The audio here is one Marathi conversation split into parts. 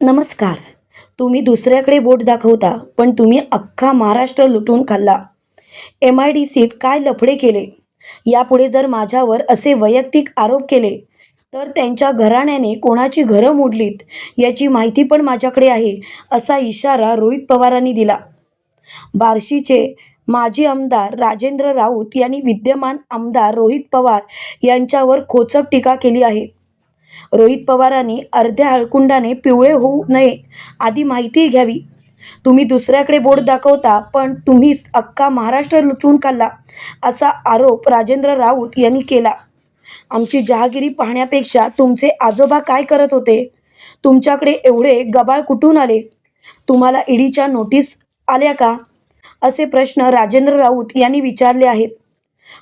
नमस्कार. तुम्ही दुसऱ्याकडे बोट दाखवता पण तुम्ही अख्खा महाराष्ट्र लुटून खाल्ला. एम आय डी सीत काय लफडे केले? यापुढे जर माझ्यावर असे वैयक्तिक आरोप केले तर त्यांच्या घराण्याने कोणाची घरं मोडलीत याची माहिती पण माझ्याकडे आहे असा इशारा रोहित पवारांनी दिला. बार्शीचे माजी आमदार राजेंद्र राऊत यांनी विद्यमान आमदार रोहित पवार यांच्यावर खोचक टीका केली आहे. रोहित पवारांनी अर्ध्या हळकुंडाने पिवळे होऊ नये आधी माहिती घ्यावी. तुम्ही दुसऱ्याकडे बोट दाखवता पण तुम्हीच अख्खा महाराष्ट्र लुटून खाल्ला असा आरोप राजेंद्र राऊत यांनी केला. आमची जहागिरी पाहण्यापेक्षा तुमचे आजोबा काय करत होते? तुमच्याकडे एवढे गबाळ कुठून आले? तुम्हाला ईडीच्या नोटीस आल्या का? असे प्रश्न राजेंद्र राऊत यांनी विचारले आहेत.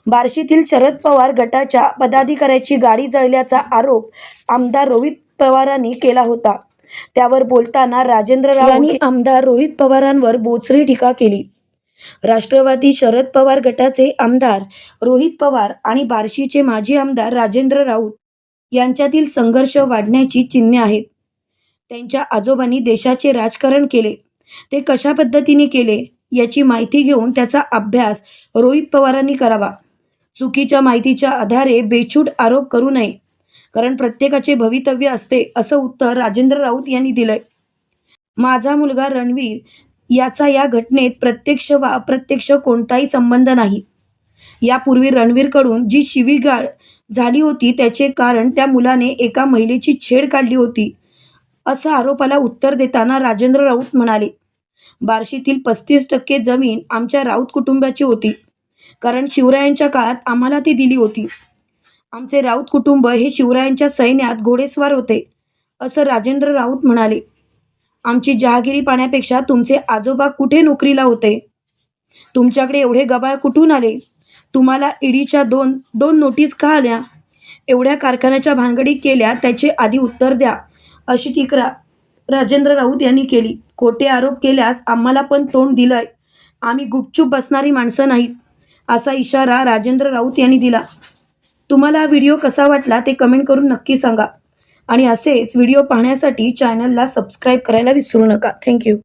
बार्शीतील शरद पवार गटाच्या पदाधिकाऱ्याची गाडी जळल्याचा आरोप आमदार रोहित पवारांनी केला होता. त्यावर बोलताना राजेंद्र राऊत आमदार रोहित पवारांवर बोचरी टीका केली. राष्ट्रवादी शरद पवार गटाचे आमदार रोहित पवार आणि बार्शीचे माजी आमदार राजेंद्र राऊत यांच्यातील संघर्ष वाढण्याची चिन्हे आहेत. त्यांच्या आजोबांनी देशाचे राजकारण केले. ते कशा पद्धतीने केले? याची माहिती घेऊन त्याचा अभ्यास रोहित पवारांनी करावा. चुकीच्या माहितीच्या आधारे बेछूट आरोप करू नये. कारण प्रत्येकाचे भवितव्य असते असं उत्तर राजेंद्र राऊत यांनी दिलंय. माझा मुलगा रणवीर याचा या घटनेत प्रत्यक्ष वा अप्रत्यक्ष कोणताही संबंध नाही. यापूर्वी रणवीरकडून जी शिवीगाळ झाली होती त्याचे कारण त्या मुलाने एका महिलेची छेड काढली होती असं आरोपाला उत्तर देताना राजेंद्र राऊत म्हणाले. बार्शीतील पस्तीस टक्के जमीन आमच्या राऊत कुटुंबाची होती. कारण शिवरायांच्या काळात आम्हाला ती दिली होती. आमचे राऊत कुटुंब हे शिवरायांच्या सैन्यात घोडेस्वार होते असं राजेंद्र राऊत म्हणाले. आमची जहागिरी पाण्यापेक्षा तुमचे आजोबा कुठे नोकरीला होते? तुमच्याकडे एवढे गबाळ कुठून आले? तुम्हाला ईडीच्या दोन दोन नोटीस का आल्या? एवढ्या कारखान्याच्या भानगडी केल्या त्याचे आधी उत्तर द्या अशी तिकरा राजेंद्र राऊत यांनी केली. खोटे आरोप केल्यास आम्हाला पण तोंड दिलंय. आम्ही गुपचूप बसणारी माणसं नाहीत असा इशारा राजेंद्र राऊत यांनी दिला. तुम्हाला हा व्हिडिओ कसा वाटला ते कमेंट करून नक्की सांगा. आणि असेच व्हिडिओ पाहण्यासाठी चॅनलला सबस्क्राईब करायला विसरू नका. थँक्यू.